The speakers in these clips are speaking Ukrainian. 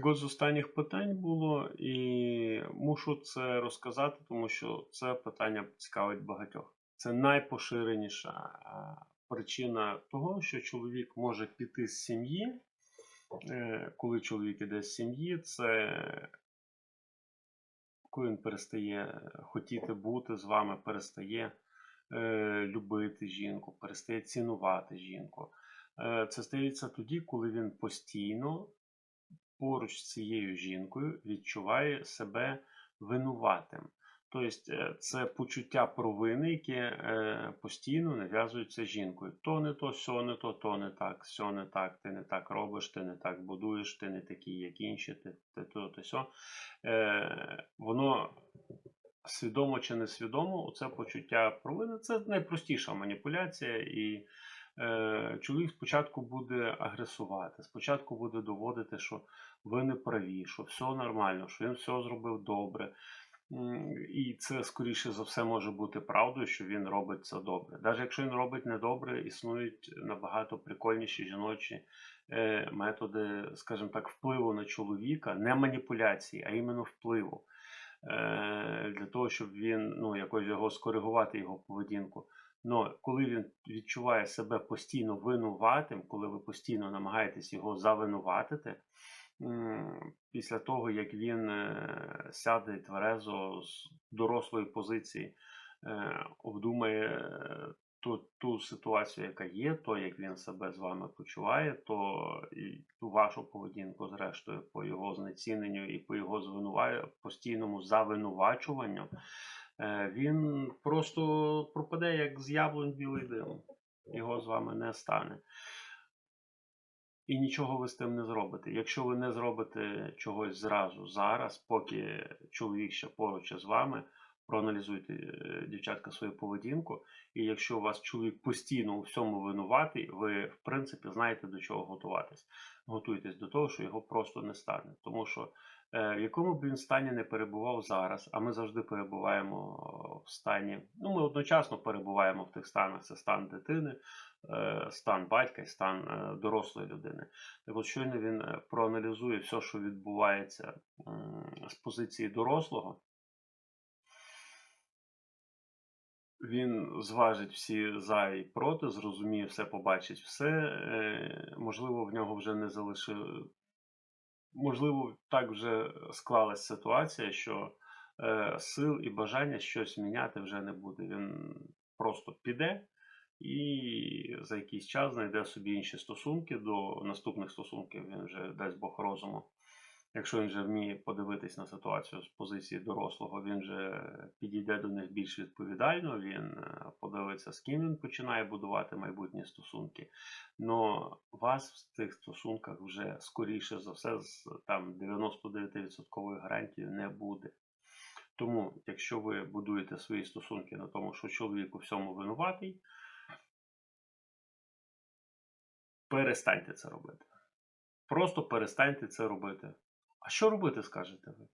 Так от з останніх питань було, і мушу це розказати, тому що це питання цікавить багатьох. Це найпоширеніша причина того, що чоловік може піти з сім'ї. Е, Коли чоловік іде з сім'ї, це коли він перестає хотіти бути з вами, перестає е, любити жінку, перестає цінувати жінку. Е, Це стається тоді, коли він постійно поруч з цією жінкою відчуває себе винуватим. Тобто е, це почуття провини, яке е, постійно нав'язується жінкою. То не то, сьо не то, то не так, сьо не так, ти не так робиш, ти не так будуєш, ти не такий, як інші, ти, ти то, ти сьо. Е, воно свідомо чи несвідомо, оце почуття провини це найпростіша маніпуляція, і чоловік спочатку буде агресувати, спочатку буде доводити, що ви не праві, що все нормально, що він все зробив добре. І це скоріше за все може бути правдою, що він робить це добре. Навіть якщо він робить недобре, існують набагато прикольніші жіночі е, методи, скажімо так, впливу на чоловіка, не маніпуляції, а іменно впливу. Е, Для того, щоб він ну, якось його скоригувати його поведінку. Но коли він відчуває себе постійно винуватим, коли ви постійно намагаєтесь його завинуватити, після того, як він е, сяде тверезо з дорослої позиції, е, обдумає е, ту, ту ситуацію, яка є, то як він себе з вами почуває, то і ту вашу поведінку, зрештою, по його знеціненню і по його звинува... постійному завинувачуванню, він просто пропаде як з яблунь білий дим. Його з вами не стане. І нічого ви з тим не зробите. Якщо ви не зробите чогось зразу зараз, поки чоловік ще поруч з вами, проаналізуйте, е, дівчатка, свою поведінку. І якщо у вас чоловік постійно у всьому винуватий, ви, в принципі, знаєте до чого готуватись. Готуйтесь до того, що його просто не стане. Тому що е, в якому б він стані не перебував зараз, а ми завжди перебуваємо в стані, ну ми одночасно перебуваємо в тих станах: це стан дитини, е, стан батька і стан е, дорослої людини. Так от щойно він е, проаналізує все, що відбувається з позиції дорослого. Він зважить всі за і проти, зрозуміє все, побачить все. Е, Можливо, в нього вже не залишив. Можливо, так вже склалась ситуація, що е, сил і бажання щось міняти вже не буде. Він просто піде і за якийсь час знайде собі інші стосунки. До наступних стосунків він вже дасть Бог розуму. Якщо він вже вміє подивитись на ситуацію з позиції дорослого, він вже підійде до них більш відповідально, він е, подивиться, з ким він починає будувати майбутні стосунки. Но вас в цих стосунках вже скоріше за все з там 99% гарантією не буде. Тому, якщо ви будуєте свої стосунки на тому, що чоловік у всьому винуватий, перестаньте це робити. Просто перестаньте це робити. А що робити, скажете ви?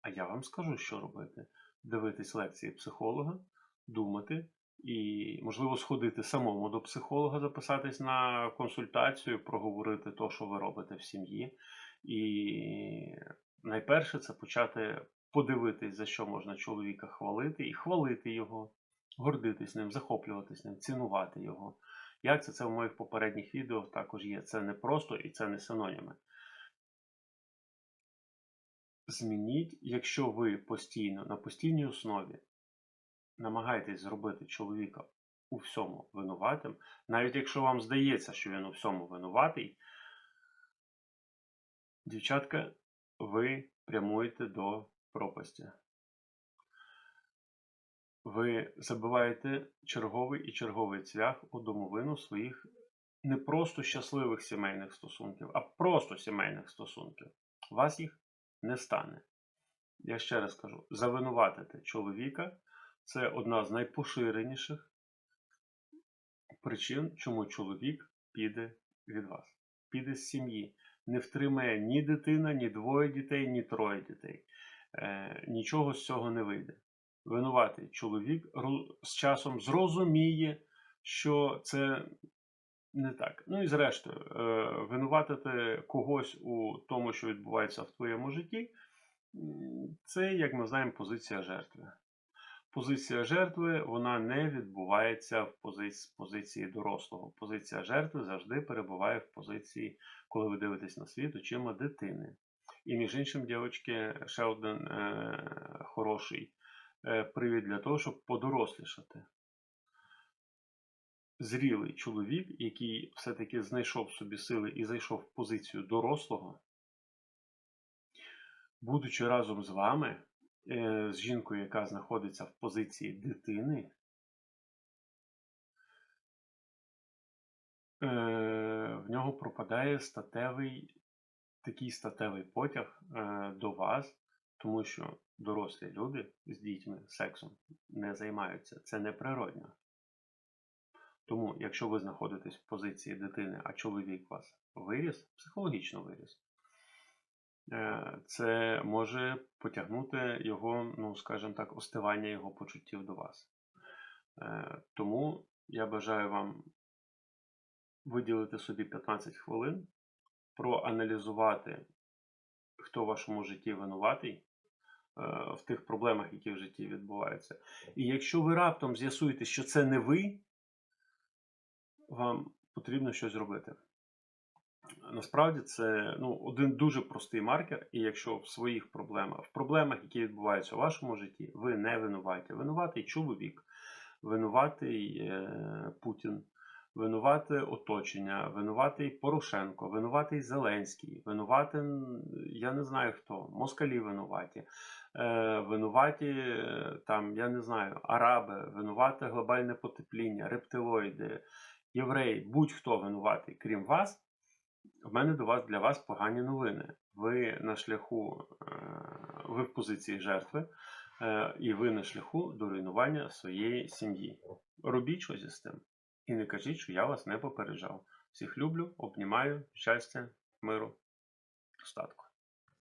А я вам скажу, що робити. Дивитись лекції психолога, думати і, можливо, сходити самому до психолога, записатись на консультацію, проговорити те, що ви робите в сім'ї. І найперше це почати подивитись, за що можна чоловіка хвалити, і хвалити його, гордитись ним, захоплюватись ним, цінувати його. Як це? Це в моїх попередніх відео також є. Це не просто і це не синоніми. Змініть, якщо ви постійно на постійній основі намагаєтесь зробити чоловіка у всьому винуватим, навіть якщо вам здається, що він у всьому винуватий, дівчатка, ви прямуєте до пропасті. Ви забиваєте черговий і черговий цвях у домовину своїх не просто щасливих сімейних стосунків, а просто сімейних стосунків. У вас їх не стане. Я ще раз кажу: завинуватити чоловіка це одна з найпоширеніших причин, чому чоловік піде від вас, піде з сім'ї. Не втримає ні дитина, ні двоє дітей, ні троє дітей. Е, нічого з цього не вийде. Винуватий чоловік з часом зрозуміє, що це Не так. Ну і зрештою, е, винуватити когось у тому, що відбувається в твоєму житті, це, як ми знаємо, позиція жертви. Позиція жертви вона не відбувається в позиції, позиції дорослого. Позиція жертви завжди перебуває в позиції, коли ви дивитесь на світ очима дитини. І між іншим, дівчатки, ще один е, хороший е, привід для того, щоб подорослішати. Зрілий чоловік, який все-таки знайшов собі сили і зайшов в позицію дорослого, будучи разом з вами, е, з жінкою, яка знаходиться в позиції дитини, е, в нього пропадає статевий, такий статевий потяг е, до вас, тому що дорослі люди з дітьми сексом не займаються. Це неприродно. Тому, якщо ви знаходитесь в позиції дитини, а чоловік вас виріс, психологічно виріс, е, це може потягнути його, ну, скажімо так, остивання його почуттів до вас. Е, Тому я бажаю вам виділити собі 15 хвилин, проаналізувати, хто в вашому житті винуватий е, в тих проблемах, які в житті відбуваються. І якщо ви раптом з'ясуєте, що це не ви, вам потрібно щось робити. Насправді це ну, один дуже простий маркер, і якщо в своїх проблемах, в проблемах, які відбуваються у вашому житті, ви не винуваті. Винуватий чоловік, винуватий е, Путін, винувате оточення, винуватий Порошенко, винуватий Зеленський, винуватий, я не знаю хто, москалі винуваті, е, винуваті е, там, я не знаю, араби, винувате глобальне потепління, рептилоїди, євреї, будь-хто винуватий, крім вас. В мене до вас для вас погані новини. Ви на шляху, е, ви в позиції жертви, е, і ви на шляху до руйнування своєї сім'ї. Робіть щось із тим. І не кажіть, що я вас не попереджав. Всіх люблю, обнімаю, щастя, миру, достатку.